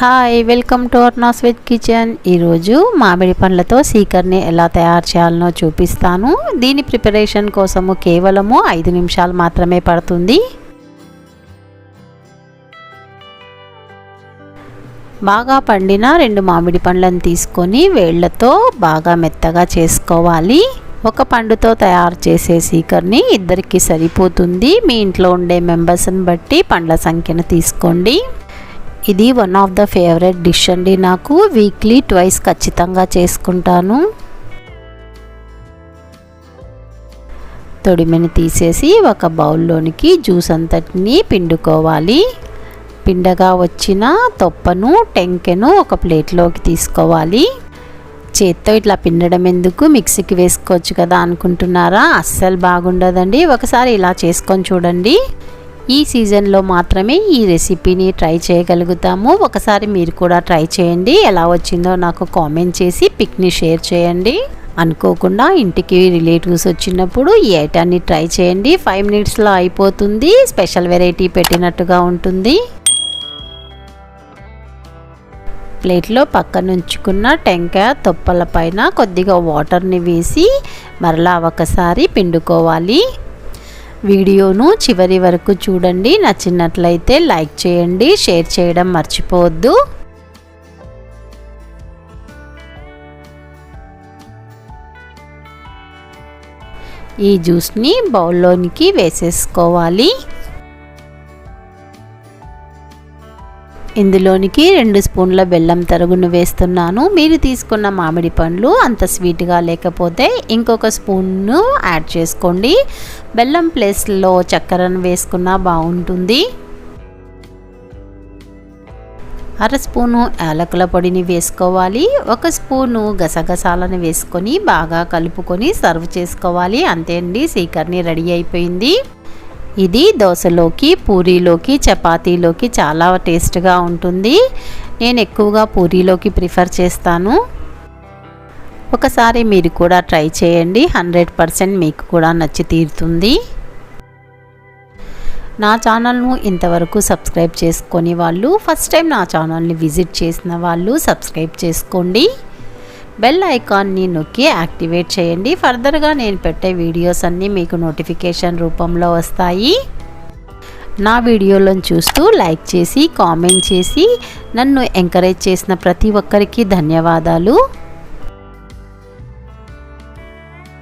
Hi welcome to Arna's veg kitchen ఈరోజు మామిడి పండ్లతో సీకర్ని ఎలా తయారు చేయాలనో చూపిస్తాను. దీని ప్రిపరేషన్ కోసము కేవలము ఐదు నిమిషాలు మాత్రమే పడుతుంది. బాగా పండిన రెండు మామిడి పండ్లను తీసుకొని వేళ్ళతో బాగా మెత్తగా చేసుకోవాలి. ఒక పండుతో తయారు చేసే సీకర్ని ఇద్దరికి సరిపోతుంది. మీ ఇంట్లో ఉండే మెంబర్స్ని బట్టి పండ్ల సంఖ్యను తీసుకోండి. ఇది one of the favourite dish అండి నాకు. వీక్లీ ట్వైస్ ఖచ్చితంగా చేసుకుంటాను. తొడిమిని తీసేసి ఒక బౌల్లోనికి జ్యూస్ అంతటిని పిండుకోవాలి. పిండగా వచ్చిన తొప్పను టెంకెను ఒక ప్లేట్లోకి తీసుకోవాలి. చేత్తో ఇట్లా పిండడం ఎందుకు? మిక్సీకి వేసుకోవచ్చు కదా అనుకుంటున్నారా? అస్సలు బాగుండదండి. ఒకసారి ఇలా చేసుకొని చూడండి. ఈ సీజన్లో మాత్రమే ఈ రెసిపీని ట్రై చేయగలుగుతాము. ఒకసారి మీరు కూడా ట్రై చేయండి. ఎలా వచ్చిందో నాకు కామెంట్ చేసి పిక్ని షేర్ చేయండి. అనుకోకుండా ఇంటికి రిలేటివ్స్ వచ్చినప్పుడు ఈ ఐటాన్ని ట్రై చేయండి. ఫైవ్ మినిట్స్లో అయిపోతుంది. స్పెషల్ వెరైటీ పెట్టినట్టుగా ఉంటుంది. ప్లేట్లో పక్కన ఉంచుకున్న టెంకాయ తొప్పల పైన కొద్దిగా వాటర్ని వేసి మరలా ఒకసారి పిండుకోవాలి. వీడియోను చివరి వరకు చూడండి. నచ్చినట్లయితే లైక్ చేయండి షేర్ చేయడం మర్చిపోవద్దు. ఈ జ్యూస్ని బౌల్లోనికి వేసేసుకోవాలి. ఇందులోనికి రెండు స్పూన్ల బెల్లం తరుగును వేస్తున్నాను. మీరు తీసుకున్న మామిడి పండ్లు అంత స్వీట్గా లేకపోతే ఇంకొక స్పూన్ను యాడ్ చేసుకోండి. బెల్లం ప్లేస్లో చక్కెరను వేసుకున్నా బాగుంటుంది. అర స్పూను యాలకుల పొడిని వేసుకోవాలి. ఒక స్పూను గసగసాలను వేసుకొని బాగా కలుపుకొని సర్వ్ చేసుకోవాలి. అంతే అండి సీకర్ని రెడీ అయిపోయింది. ఇది దోశలోకి పూరీలోకి చపాతీలోకి చాలా టేస్ట్గా ఉంటుంది. నేను ఎక్కువగా పూరీలోకి ప్రిఫర్ చేస్తాను. ఒకసారి మీరు కూడా ట్రై చేయండి. హండ్రెడ్ పర్సెంట్ మీకు కూడా నచ్చి తీరుతుంది. నా ఛానల్ను ఇంతవరకు సబ్స్క్రైబ్ చేసుకొని వాళ్ళు ఫస్ట్ టైం నా ఛానల్ని విజిట్ చేసిన వాళ్ళు సబ్స్క్రైబ్ చేసుకోండి. బెల్ ఐకాన్ని నొక్కి యాక్టివేట్ చేయండి. ఫర్దర్గా నేను పెట్టే వీడియోస్ అన్నీ మీకు నోటిఫికేషన్ రూపంలో వస్తాయి. నా వీడియోలను చూస్తూ లైక్ చేసి కామెంట్ చేసి నన్ను ఎంకరేజ్ చేసిన ప్రతి ఒక్కరికి ధన్యవాదాలు.